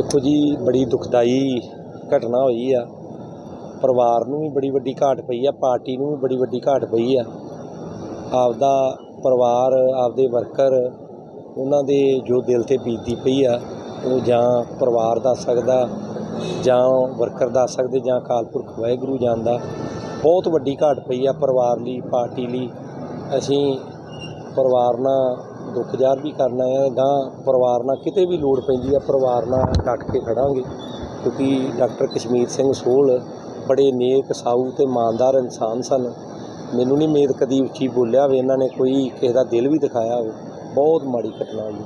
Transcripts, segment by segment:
ਦੇਖੋ ਜੀ, ਬੜੀ ਦੁਖਦਾਈ ਘਟਨਾ ਹੋਈ ਆ। ਪਰਿਵਾਰ ਨੂੰ ਵੀ ਬੜੀ ਵੱਡੀ ਘਾਟ ਪਈ ਆ, ਪਾਰਟੀ ਨੂੰ ਵੀ ਬੜੀ ਵੱਡੀ ਘਾਟ ਪਈ ਆ। ਆਪਦਾ ਪਰਿਵਾਰ, ਆਪਦੇ ਵਰਕਰ, ਉਹਨਾਂ ਦੇ ਜੋ ਦਿਲ ਤੇ ਬੀਤੀ ਪਈ ਆ, ਉਹ ਜਾਂ ਪਰਿਵਾਰ ਦੱਸ ਸਕਦਾ, ਜਾਂ ਵਰਕਰ ਦੱਸ ਸਕਦੇ, ਜਾਂ ਅਕਾਲ ਪੁਰਖ ਵਾਹਿਗੁਰੂ ਜਾਣਦਾ। ਬਹੁਤ ਵੱਡੀ ਘਾਟ ਪਈ ਆ ਪਰਿਵਾਰ ਲਈ, ਪਾਰਟੀ ਲਈ। ਅਸੀਂ ਪਰਿਵਾਰ ਨਾਲ ਦੁੱਖ ਜ਼ਾਹਰ ਵੀ ਕਰਨਾ ਹੈ ਗਾਂ ਪਰਿਵਾਰ ਨਾਲ ਕਿਤੇ ਵੀ ਲੋੜ ਪੈਂਦੀ ਆ ਪਰਿਵਾਰ ਨਾਲ ਡਟ ਕੇ ਖੜਾਂਗੇ। ਕਿਉਂਕਿ ਡਾਕਟਰ ਕਸ਼ਮੀਰ ਸਿੰਘ ਸੋਹਲ ਬੜੇ ਨੇਕ, ਸਾਊ ਤੇ ਇਮਾਨਦਾਰ ਇਨਸਾਨ ਸਨ। ਮੈਨੂੰ ਨਹੀਂ ਮੇਦ ਕਦੀ ਉੱਚੀ ਬੋਲਿਆ ਹੋਵੇ, ਇਹਨਾਂ ਨੇ ਕੋਈ ਕਿਸੇ ਦਾ ਦਿਲ ਵੀ ਦਿਖਾਇਆ ਹੋਵੇ। ਬਹੁਤ ਮਾੜੀ ਘਟਨਾ ਹੋਈ।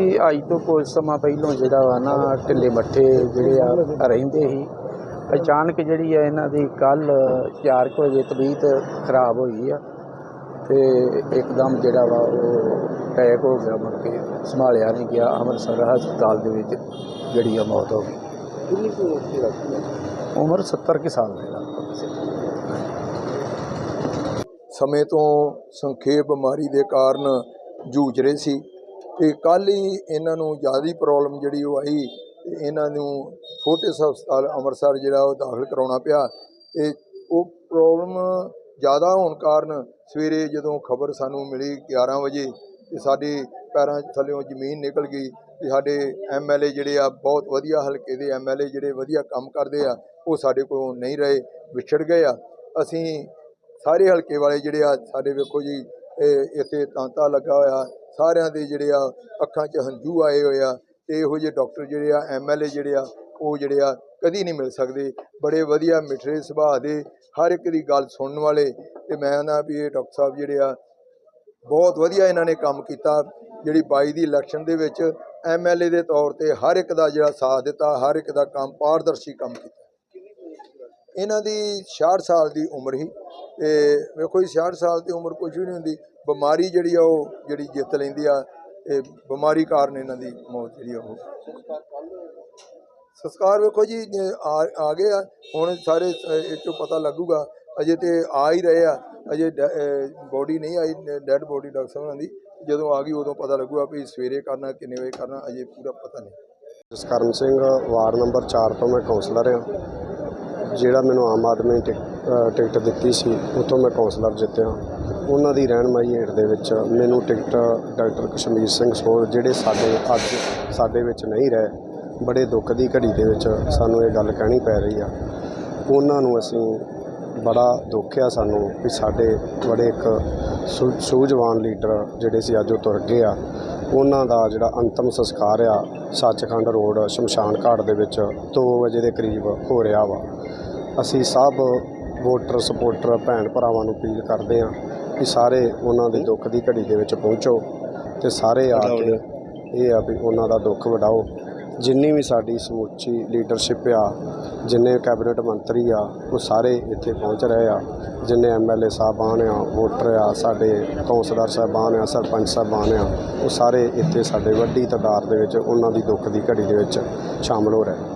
ਇਹ ਅੱਜ ਤੋਂ ਕੁਝ ਸਮਾਂ ਪਹਿਲਾਂ ਜਿਹੜਾ ਵਾ ਨਾ, ਢਿੱਲੇ ਮੱਠੇ ਜਿਹੜੇ ਆ ਰਹਿੰਦੇ ਸੀ, ਅਚਾਨਕ ਜਿਹੜੀ ਆ ਇਹਨਾਂ ਦੀ ਕੱਲ 4 ਵਜੇ ਤਬੀਅਤ ਖਰਾਬ ਹੋਈ ਆ। ਤੇ ਇੱਕਦਮ ਜਿਹੜਾ ਵਾ ਉਹ ਅਟੈਕ ਹੋ ਗਿਆ ਮੁੜ ਕੇ ਸੰਭਾਲਿਆ ਨਹੀਂ ਗਿਆ। ਅੰਮ੍ਰਿਤਸਰ ਹਸਪਤਾਲ ਦੇ ਵਿੱਚ ਜਿਹੜੀ ਆ ਮੌਤ ਹੋ ਗਈ। ਕਿੰਨੀ ਕੁ ਉੱਚੀ ਲੱਗਦੀ ਹੈ ਉਮਰ 70 ਕੁ ਸਾਲ ਦੇ ਲਗਭਗ ਸੀ। ਸਮੇਂ ਤੋਂ ਸੰਖੇਪ ਬਿਮਾਰੀ ਦੇ ਕਾਰਨ ਜੂਝ ਰਹੇ ਸੀ ਤੇ ਕੱਲ ਹੀ ਇਹਨਾਂ ਨੂੰ ਜ਼ਿਆਦਾ ਪ੍ਰੋਬਲਮ ਜਿਹੜੀ ਉਹ ਆਈ ਤੇ ਇਹਨਾਂ ਨੂੰ ਛੋਟੇ ਹਸਪਤਾਲ ਅੰਮ੍ਰਿਤਸਰ ਜਿਹੜਾ ਉਹ ਦਾਖਲ ਕਰਾਉਣਾ ਪਿਆ ਤੇ ਉਹ ਪ੍ਰੋਬਲਮ ਜ਼ਿਆਦਾ ਹੋਣ ਕਾਰਨ ਸਵੇਰੇ ਜਦੋਂ ਖਬਰ ਸਾਨੂੰ ਮਿਲੀ 11 ਵਜੇ ਤੇ ਸਾਡੇ ਪੈਰਾਂ ਥੱਲੇੋਂ ਜ਼ਮੀਨ ਨਿਕਲ ਗਈ ਤੇ ਸਾਡੇ ਐਮਐਲਏ ਜਿਹੜੇ ਆ ਬਹੁਤ ਵਧੀਆ ਹਲਕੇ ਦੇ ਐਮਐਲਏ ਜਿਹੜੇ ਵਧੀਆ ਕੰਮ ਕਰਦੇ ਆ, ਉਹ ਸਾਡੇ ਕੋਲੋਂ ਨਹੀਂ ਰਹੇ, ਵਿਛੜ ਗਏ ਆ। ਅਸੀਂ ਸਾਰੇ ਹਲਕੇ ਵਾਲੇ ਜਿਹੜੇ ਆ, ਸਾਡੇ ਵੇਖੋ ਜੀ ਇੱਥੇ ਤਾਂਤਾ ਲੱਗਾ ਹੋਇਆ, ਸਾਰਿਆਂ ਦੇ ਜਿਹੜੇ ਆ ਅੱਖਾਂ 'ਚ ਹੰਝੂ ਆਏ ਹੋਏ ਆ ਤੇ ਇਹੋ ਜਿਹੇ ਡਾਕਟਰ ਜਿਹੜੇ ਆ ਐਮਐਲਏ ਜਿਹੜੇ ਆ ਉਹ ਜਿਹੜੇ ਆ ਕਦੀ ਨਹੀਂ ਮਿਲ ਸਕਦੇ। ਬੜੇ ਵਧੀਆ ਮਿੱਠੇ ਸੁਭਾਅ ਦੇ ਹਰ ਇੱਕ ਦੀ ਗੱਲ ਸੁਣਨ ਵਾਲੇ ਤੇ ਮੈਂ ਨਾ ਵੀ ਇਹ ਡਾਕਟਰ ਸਾਹਿਬ ਜਿਹੜੇ ਆ ਬਹੁਤ ਵਧੀਆ ਇਹਨਾਂ ਨੇ ਕੰਮ ਕੀਤਾ। ਜਿਹੜੀ 22 ਦੀ ਇਲੈਕਸ਼ਨ ਦੇ ਵਿੱਚ ਐਮਐਲਏ ਦੇ ਤੌਰ ਤੇ ਹਰ ਇੱਕ ਦਾ ਜਿਹੜਾ ਸਾਥ ਦਿੱਤਾ, ਹਰ ਇੱਕ ਦਾ ਕੰਮ ਪਾਰਦਰਸ਼ੀ ਕੰਮ ਕੀਤਾ। ਇਹਨਾਂ ਦੀ 66 ਸਾਲ ਦੀ ਉਮਰ ਹੀ ਤੇ ਵੇਖੋ ਜੀ 66 ਸਾਲ ਦੀ ਉਮਰ ਕੁਝ ਵੀ ਨਹੀਂ ਹੁੰਦੀ। ਬਿਮਾਰੀ ਜਿਹੜੀ ਆ ਉਹ ਜਿਹੜੀ ਜਿੱਤ ਲੈਂਦੀ ਆ, ਇਹ ਬਿਮਾਰੀ ਕਾਰਨ ਇਹਨਾਂ ਦੀ ਮੌਤ ਜਿਹੜੀ ਆ ਉਹ। ਸੰਸਕਾਰ ਵੇਖੋ ਜੀ ਆ ਗਏ ਆ, ਹੁਣ ਸਾਰੇ ਇਹ ਚੋਂ ਪਤਾ ਲੱਗੂਗਾ, ਅਜੇ ਤੇ ਆ ਹੀ ਰਹੇ ਆ, ਅਜੇ ਬੋਡੀ ਨਹੀਂ ਆਈ ਡੈਡ ਬੋਡੀ ਡਾਕਟਰ ਸਾਹਿਬ ਦੀ, ਜਦੋਂ ਆ ਗਈ ਉਦੋਂ ਪਤਾ ਲੱਗੂਗਾ ਵੀ ਸਵੇਰੇ ਕਰਨਾ, ਕਿੰਨੇ ਵਜੇ ਕਰਨਾ, ਅਜੇ ਪੂਰਾ ਪਤਾ ਨਹੀਂ। ਜਸਕਰਨ ਸਿੰਘ, ਵਾਰਡ ਨੰਬਰ 4 ਤੋਂ ਮੈਂ ਕਾਉਂਸਲਰ ਹਾਂ। ਜਿਹੜਾ ਮੈਨੂੰ ਆਮ ਆਦਮੀ ਟਿਕ- ਟਿਕਟ ਦਿੱਤੀ ਸੀ, ਉੱਥੋਂ ਮੈਂ ਕਾਉਂਸਲਰ ਜਿੱਤਿਆ। ਉਹਨਾਂ ਦੀ ਰਹਿਨਮਾਈ ਹੇਠ ਦੇ ਵਿੱਚ ਮੈਨੂੰ ਟਿਕਟ ਡਾਕਟਰ ਕਸ਼ਮੀਰ ਸਿੰਘ ਸੋਲ ਜਿਹੜੇ ਸਾਡੇ ਅੱਜ ਸਾਡੇ ਵਿੱਚ ਨਹੀਂ ਰਹੇ ਬੜੇ ਦੁੱਖ ਦੀ ਘੜੀ ਦੇ ਵਿੱਚ ਸਾਨੂੰ ਇਹ ਗੱਲ ਕਹਿਣੀ ਪੈ ਰਹੀ ਆ। ਉਹਨਾਂ ਨੂੰ ਅਸੀਂ ਬੜਾ ਦੁੱਖ ਆ ਸਾਨੂੰ ਵੀ ਸਾਡੇ ਬੜੇ ਇੱਕ ਸੂਝਵਾਨ ਲੀਡਰ ਜਿਹੜੇ ਸੀ ਅੱਜ ਉਹ ਤੁਰ ਗਏ ਆ। ਉਹਨਾਂ ਦਾ ਜਿਹੜਾ ਅੰਤਮ ਸੰਸਕਾਰ ਆ ਸੱਚਖੰਡ ਰੋਡ ਸ਼ਮਸ਼ਾਨ ਘਾਟ ਦੇ ਵਿੱਚ 2 ਵਜੇ ਦੇ ਕਰੀਬ ਹੋ ਰਿਹਾ ਵਾ। ਅਸੀਂ ਸਭ ਵੋਟਰ ਸਪੋਰਟਰ ਭੈਣ ਭਰਾਵਾਂ ਨੂੰ ਅਪੀਲ ਕਰਦੇ ਹਾਂ ਕਿ ਸਾਰੇ ਉਹਨਾਂ ਦੇ ਦੁੱਖ ਦੀ ਘੜੀ ਦੇ ਵਿੱਚ ਪਹੁੰਚੋ ਤੇ ਸਾਰੇ ਆ ਕੇ ਇਹ ਆ ਵੀ ਉਹਨਾਂ ਦਾ ਦੁੱਖ ਵਡਾਓ ਜਿੰਨੀ ਵੀ ਸਾਡੀ ਸਮੁੱਚੀ ਲੀਡਰਸ਼ਿਪ ਆ, ਜਿੰਨੇ ਕੈਬਨਿਟ ਮੰਤਰੀ ਆ, ਉਹ ਸਾਰੇ ਇੱਥੇ ਪਹੁੰਚ ਰਹੇ ਆ। ਜਿੰਨੇ ਐਮਐਲਏ ਸਾਹਿਬਾਨ ਆ, ਵੋਟਰ ਆ, ਸਾਡੇ ਕੌਂਸਲਰ ਸਾਹਿਬਾਨ ਆ, ਸਰਪੰਚ ਸਾਹਿਬਾਨ ਆ, ਉਹ ਸਾਰੇ ਇੱਥੇ ਸਾਡੇ ਵੱਡੀ ਤਾਦਾਦ ਦੇ ਵਿੱਚ, ਉਹਨਾਂ ਦੀ ਦੁੱਖ ਦੀ ਘੜੀ ਦੇ ਵਿੱਚ ਸ਼ਾਮਲ ਹੋ ਰਹੇ।